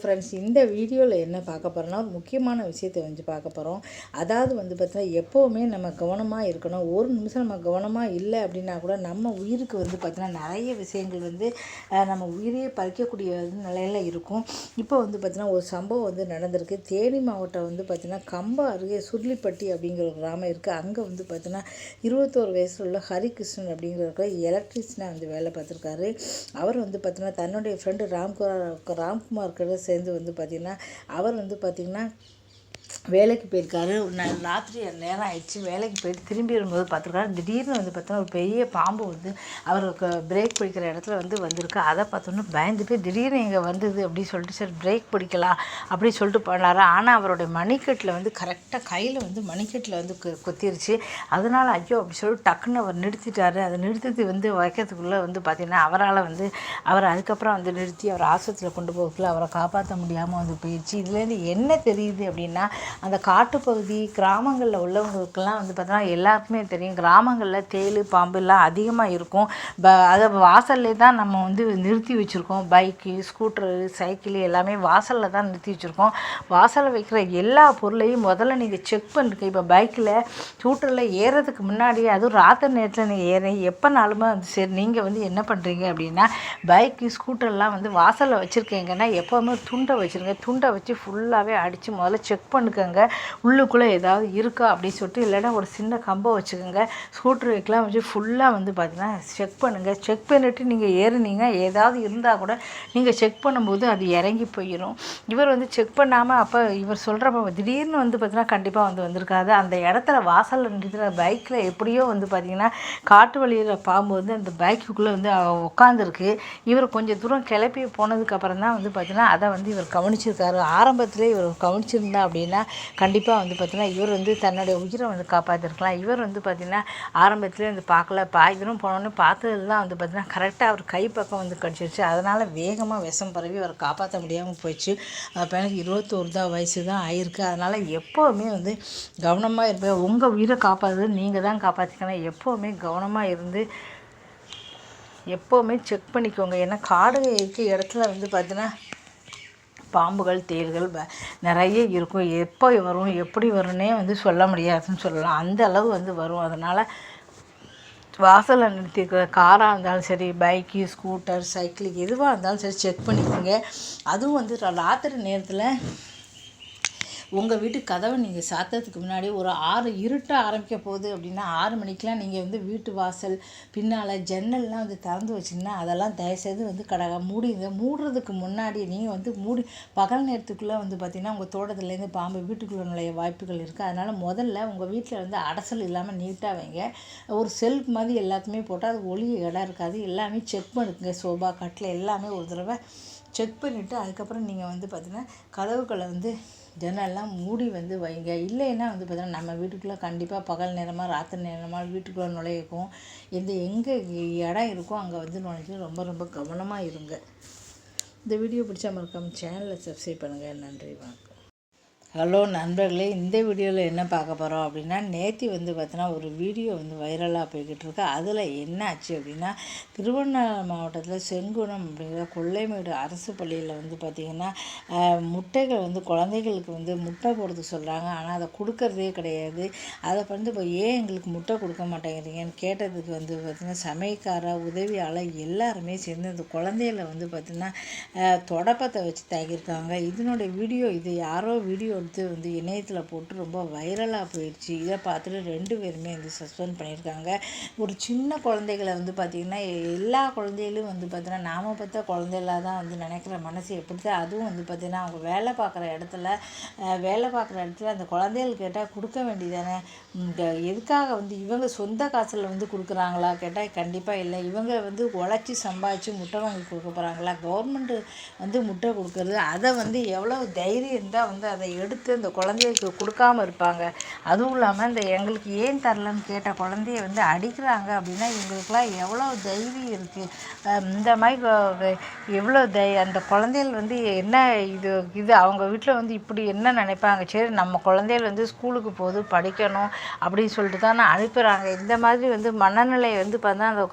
Friends இந்த வீடியோவில் என்ன பார்க்க போகிறோன்னா ஒரு முக்கியமான விஷயத்தை வந்து பார்க்க போகிறோம் அதாவது வந்து பார்த்தா எப்போவுமே நம்ம கவனமாக இருக்கணும். ஒரு நிமிஷம் நம்ம கவனமாக இல்லை அப்படின்னா கூட நம்ம உயிருக்கு வந்து பார்த்திங்கன்னா நிறைய விஷயங்கள் வந்து நம்ம உயிரையே பறிக்கக்கூடிய நிலையில் இருக்கும். இப்போ வந்து பார்த்திங்கன்னா ஒரு சம்பவம் வந்து நடந்திருக்கு. தேனி மாவட்டம் வந்து பார்த்திங்கன்னா கம்ப அருகே சுருளிப்பட்டி அப்படிங்கிற ஒரு கிராமம் இருக்குது அங்கே வந்து பார்த்திங்கன்னா இருபத்தோரு வயசில் உள்ள ஹரிகிருஷ்ணன் அப்படிங்கிறவங்க எலக்ட்ரிஷனாக வந்து வேலை பார்த்துருக்காரு. அவர் வந்து பார்த்திங்கன்னா தன்னுடைய ஃப்ரெண்டு ராம்குமார் ராம்குமார் இருக்கிற சேர்ந்து வந்து பார்த்திங்கன்னா அவர் வந்து பார்த்திங்கன்னா வேலைக்கு போயிருக்காரு. ந- ராத்திரி நேரம் ஆயிடுச்சு. வேலைக்கு போயிட்டு திரும்பி வரும்போது பார்த்துருக்காரு. திடீர்னு வந்து பார்த்தோன்னா ஒரு பெரிய பாம்பு வந்து அவருக்கு பிரேக் பிடிக்கிற இடத்துல வந்து வந்திருக்கு. அதை பார்த்தோன்னே பயந்துட்டு திடீர்னு இங்கே வந்தது அப்படின்னு சொல்லிட்டு சரி பிரேக் பிடிக்கலாம் அப்படின்னு சொல்லிட்டு பண்ணார் ஆனால் அவருடைய மணிக்கட்டில் வந்து கரெக்டாக கையில் வந்து மணிக்கட்டில் வந்து கொ- கொத்திருச்சு. அதனால் ஐயோ! அப்படி சொல்லிட்டு டக்குன்னு அவர் நிறுத்திட்டாரு. அதை நிறுத்தி வந்து வைக்கிறதுக்குள்ளே வந்து பார்த்திங்கன்னா அவரால் வந்து அவர் அதுக்கப்புறம் வந்து நிறுத்தி அவர் ஆஸ்பத்திரியில் கொண்டு போகக்குள்ள அவரை காப்பாற்ற முடியாமல் வந்து போயிடுச்சு இதுலேருந்து என்ன தெரியுது அப்படின்னா அந்த காட்டுப்பகுதி கிராமங்களில் உள்ளவங்களுக்கெல்லாம் வந்து பார்த்தோன்னா எல்லாருக்குமே தெரியும். கிராமங்களில் தேள் பாம்பு எல்லாம் அதிகமாக இருக்கும். ப அதை வாசல்லே தான் நம்ம வந்து நிறுத்தி வச்சுருக்கோம். பைக்கு ஸ்கூட்டரு சைக்கிள் எல்லாமே வாசலில் தான் நிறுத்தி வச்சுருக்கோம். வாசலில் வைக்கிற எல்லா பொருளையும் முதல்ல நீங்கள் செக் பண்ணுங்க இப்போ பைக்கில் ஸ்கூட்டரில் ஏறுறதுக்கு முன்னாடி அதுவும் ராத்திரி நேரத்தில் நீங்கள் ஏறி எப்போனாலுமே வந்து சரி நீங்கள் வந்து என்ன பண்ணுறீங்க அப்படின்னா பைக்கு ஸ்கூட்டர்லாம் வந்து வாசலில் வச்சுருக்கீங்கன்னா எப்போவுமே துண்டை வச்சுருங்க. துண்டை வச்சு ஃபுல்லாகவே அடித்து முதல்ல செக் வச்சுக்கோங்க. உள்ளுக்குள்ளே ஏதாவது இருக்கா அப்படின்னு சொல்லிட்டு இல்லைன்னா ஒரு சின்ன கம்பம் வச்சுக்கோங்க. ஸ்கூட்ரு வைக்கலாம் வச்சு ஃபுல்லாக வந்து பார்த்தீங்கன்னா செக் பண்ணுங்கள் செக் பண்ணிவிட்டு நீங்கள் ஏறுனீங்க. ஏதாவது இருந்தால் கூட நீங்கள் செக் பண்ணும்போது அது இறங்கி போயிடும் இவர் வந்து செக் பண்ணாமல் அப்போ இவர் சொல்கிறப்ப திடீர்னு வந்து பார்த்தீங்கன்னா கண்டிப்பாக வந்து வந்திருக்காது. அந்த இடத்துல வாசலில் நிறுத்துகிற பைக்கில் எப்படியோ வந்து பார்த்தீங்கன்னா காட்டு வழியில் பாம்பு வந்து அந்த பைக்குக்குள்ளே வந்து உட்காந்துருக்கு இவர் கொஞ்சம் தூரம் கிளப்பி போனதுக்கப்புறம் தான் வந்து பார்த்தீங்கன்னா அதை வந்து இவர் கவனிச்சிருக்காரு. ஆரம்பத்திலே இவர் கவனிச்சிருந்தா அப்படின்னா கண்டிப்பாக வந்து பார்த்திங்கன்னா இவர் வந்து தன்னுடைய உயிரை வந்து காப்பாற்றிருக்கலாம் இவர் வந்து பார்த்திங்கன்னா ஆரம்பத்திலே வந்து பார்க்கல. பாய் தூரம் போனோன்னு தான் வந்து பார்த்தீங்கன்னா கரெக்டாக அவர் கை பக்கம் வந்து கடிச்சிருச்சு. அதனால் வேகமாக விஷம் பரவி அவரை காப்பாற்ற முடியாமல் போயிடுச்சு. பையனுக்கு இருபத்தோரு தான் வயசு தான் ஆயிருக்கு. அதனால் எப்போவுமே வந்து கவனமாக இருப்பேன் உங்கள் உயிரை காப்பாற்றுறது நீங்கள் தான் காப்பாற்றிக்கணும் எப்போவுமே கவனமாக இருந்து எப்போவுமே செக் பண்ணிக்கோங்க. ஏன்னா காடு இருக்க இடத்துல வந்து பார்த்தீங்கன்னா பாம்புகள் தேள்கள் ப- நிறைய இருக்கும். எப்போ வரும் எப்படி வரும்னே வந்து சொல்ல முடியாதுன்னு சொல்லலாம். அந்த அளவு வந்து வரும். அதனால் வாசலில் நிறுத்திருக்கிற காராக இருந்தாலும் சரி பைக்கு ஸ்கூட்டர் சைக்கிள் எதுவாக இருந்தாலும் சரி செக் பண்ணிக்கோங்க. அதுவும் வந்து ராத்திரி நேரத்தில் உங்கள் வீட்டு கதவை நீங்கள் சாத்துறதுக்கு முன்னாடி ஒரு ஆறு இருட்ட ஆரம்பிக்க போகுது அப்படின்னா ஆறு மணிக்கெலாம் நீங்கள் வந்து வீட்டு வாசல் பின்னால் ஜன்னல்லாம் வந்து திறந்து வச்சிங்கன்னா அதெல்லாம் தயவுசெய்து வந்து கடை மூடிங்க மூடுறதுக்கு முன்னாடி நீங்கள் வந்து மூடி பகல் நேரத்துக்குள்ளே வந்து பார்த்திங்கன்னா உங்கள் தோட்டத்துலேருந்து பாம்பு வீட்டுக்குள்ளே நுழைய வாய்ப்புகள் இருக்குது அதனால் முதல்ல உங்கள் வீட்டில் வந்து அடைசல் இல்லாமல் நீட்டாக வைங்க. ஒரு செல்ஃப் மாதிரி எல்லாத்துமே போட்டால் அது ஒளி இடம் இருக்காது. எல்லாமே செக் பண்ணுங்க. சோபா கட்டில் எல்லாமே ஒரு தடவை செக் பண்ணிவிட்டு அதுக்கப்புறம் நீங்கள் வந்து பார்த்தீங்கன்னா கதவுகளை வந்து ஜன்னல்லாம் மூடி வந்து வைங்க. இல்லைன்னா வந்து பார்த்தீங்கன்னா நம்ம வீட்டுக்குள்ளே கண்டிப்பாக பகல் நேரமாக ராத்திரி நேரமாக வீட்டுக்குள்ளே நுழையக்கும் எந்த எங்கே இடம் இருக்கோ அங்கே வந்து நுழைஞ்சு ரொம்ப ரொம்ப கவனமாக இருங்க. இந்த வீடியோ பிடிச்சா மறக்காமல் சேனலை சப்ஸ்கிரைப் பண்ணுங்கள் நன்றி வணக்கம். ஹலோ நண்பர்களே இந்த வீடியோவில் என்ன பார்க்க போகிறோம் அப்படின்னா நேற்று வந்து பார்த்தோன்னா ஒரு வீடியோ வந்து வைரலாக போய்கிட்டு இருக்கு அதில் என்ன ஆச்சு அப்படின்னா திருவண்ணாமலை மாவட்டத்தில் செங்குணம் அப்படிங்கிற கொள்ளைமேடு அரசு பள்ளியில் வந்து பார்த்திங்கன்னா முட்டைகள் வந்து குழந்தைகளுக்கு வந்து முட்டை போடுறது சொல்கிறாங்க ஆனால் அதை கொடுக்கறதே கிடையாது. அதை வந்து இப்போ ஏன் எங்களுக்கு முட்டை கொடுக்க மாட்டேங்கிறீங்கன்னு கேட்டதுக்கு வந்து பார்த்திங்கன்னா சமையக்கார உதவியாளர் எல்லாருமே சேர்ந்து அந்த குழந்தைகளை வந்து பார்த்திங்கன்னா தொடப்பத்தை வச்சு தாக்கியிருக்காங்க இதனுடைய வீடியோ இது யாரோ வீடியோ கொடுத்து வந்து இணையத்தில் போட்டு ரொம்ப வைரலாக போயிடுச்சு. இதை பார்த்துட்டு ரெண்டு பேருமே வந்து சஸ்பெண்ட் பண்ணியிருக்காங்க. ஒரு சின்ன குழந்தைகளை வந்து பார்த்திங்கன்னா எல்லா குழந்தைகளும் வந்து பார்த்திங்கன்னா நாம பார்த்தா குழந்தைகளாக தான் வந்து நினைக்கிற மனசு எப்படி தான் அதுவும் வந்து பார்த்திங்கன்னா அவங்க வேலை பார்க்குற இடத்துல வேலை பார்க்குற இடத்துல அந்த குழந்தைகள் கேட்டால் கொடுக்க வேண்டியதானே? எதுக்காக வந்து இவங்க சொந்த காசில் வந்து கொடுக்குறாங்களா? கேட்டால் கண்டிப்பாக இல்லை. இவங்க வந்து உழைச்சி சம்பாதிச்சு முட்டை வாங்கி கொடுக்க போகிறாங்களா கவர்மெண்ட்டு வந்து முட்டை கொடுக்குறது அதை வந்து எவ்வளோ தைரியம் இருந்தால் வந்து அதை எடுத்து அந்த குழந்தைக்கு கொடுக்காம இருப்பாங்க. அதுவும் இல்லாமல் இந்த எங்களுக்கு ஏன் தரலன்னு கேட்ட குழந்தைய வந்து அடிக்கிறாங்க அப்படின்னா இவங்களுக்குலாம் எவ்வளோ தைரியம் இருக்குது இந்த மாதிரி எவ்வளோ தை அந்த குழந்தைகள் வந்து என்ன இது இது அவங்க வீட்டில் வந்து இப்படி என்ன நினைப்பாங்க? சரி நம்ம குழந்தைகள் வந்து ஸ்கூலுக்கு போகுது படிக்கணும் அப்படின்னு சொல்லிட்டு தான் அனுப்புகிறாங்க இந்த மாதிரி வந்து மனநிலை வந்து பார்த்தா அந்த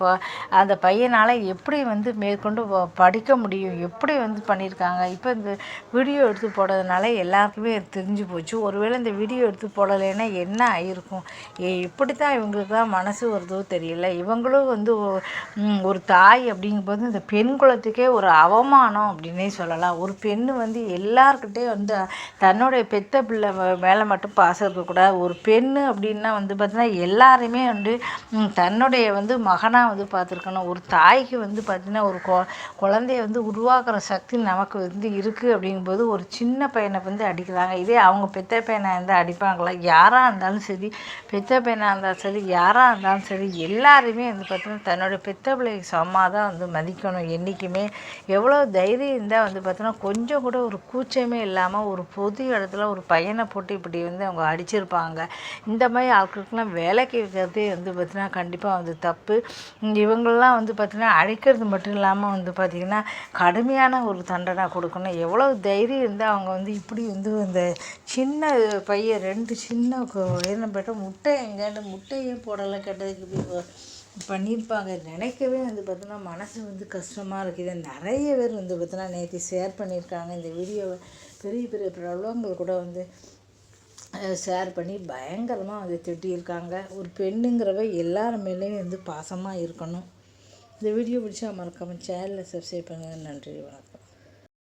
அந்த பையனால் எப்படி வந்து மேற்கொண்டு படிக்க முடியும்? எப்படி வந்து பண்ணியிருக்காங்க? இப்போ இந்த வீடியோ எடுத்து போடுறதுனால எல்லாருக்குமே தெரிஞ்சு போச்சு. ஒருவேளை இந்த வீடியோ எடுத்து போடலைன்னா என்ன ஆயிருக்கும்? ஏ எப்படி தான் இவங்களுக்குலாம் மனசு வருதோ தெரியல. இவங்களும் வந்து ஒரு தாய் அப்படிங்கும்போது இந்த பெண் குலத்துக்கே ஒரு அவமானம் அப்படின்னே சொல்லலாம். ஒரு பெண்ணு வந்து எல்லாருக்கிட்டே வந்து தன்னுடைய பெத்த பிள்ளை மேலே மட்டும் பாசம் இருக்கக்கூடாது. ஒரு பெண்ணு அப்படின்னா வந்து பார்த்திங்கன்னா எல்லாருமே வந்து தன்னுடைய வந்து மகனாக வந்து பார்த்துருக்கணும். ஒரு தாய்க்கு வந்து பார்த்தீங்கன்னா ஒரு கொ குழந்தைய வந்து உருவாக்குற சக்தி நமக்கு வந்து இருக்குது அப்படிங்கும்போது ஒரு சின்ன பையனை வந்து அடிக்கிறாங்க இதே அவங்க பெத்த பையனாக இருந்தால் அடிப்பாங்களா? யாராக இருந்தாலும் சரி பெத்த பையனாக இருந்தாலும் சரி யாராக இருந்தாலும் சரி எல்லாருமே வந்து பார்த்தீங்கன்னா தன்னோட பெத்த பிள்ளைக்கு சமமாக தான் வந்து மதிக்கணும். என்றைக்குமே எவ்வளோ தைரியம் இருந்தால் வந்து பார்த்தோன்னா கொஞ்சம் கூட ஒரு கூச்சமே இல்லாமல் ஒரு பொது இடத்துல ஒரு பையனை போட்டு இப்படி வந்து அவங்க அடிச்சிருப்பாங்க. இந்த மாதிரி ஆட்களுக்கெல்லாம் வேலைக்கு வைக்கிறதே வந்து பார்த்தீங்கன்னா கண்டிப்பாக வந்து தப்பு. இங்க வந்து பார்த்திங்கன்னா அழைக்கிறது மட்டும் இல்லாமல் வந்து பார்த்திங்கன்னா கடுமையான ஒரு தண்டனை கொடுக்கணும். எவ்வளோ தைரியம் இருந்தால் அவங்க வந்து இப்படி வந்து அந்த சின்ன பையன் ரெண்டு சின்ன என்ன பேட்ட முட்டை எங்கேன்னு முட்டையே போடலை கேட்டதுக்கு இப்படி பண்ணியிருப்பாங்க. நினைக்கவே வந்து பார்த்தோன்னா மனசு வந்து கஷ்டமாக இருக்குது. நிறைய பேர் வந்து பார்த்தோன்னா நேற்று ஷேர் பண்ணியிருக்காங்க. இந்த வீடியோவை பெரிய பெரிய பிரபலங்கள் கூட வந்து ஷேர் பண்ணி பயங்கரமாக வந்து திட்டியிருக்காங்க. ஒரு பெண்ணுங்கிறவ எல்லார் மேலேயும் வந்து பாசமாக இருக்கணும். இந்த வீடியோ பிடிச்சா மறக்காமல் சேனலில் சப்ஸ்கிரைப் பண்ணுங்கள் நன்றி வணக்கம்.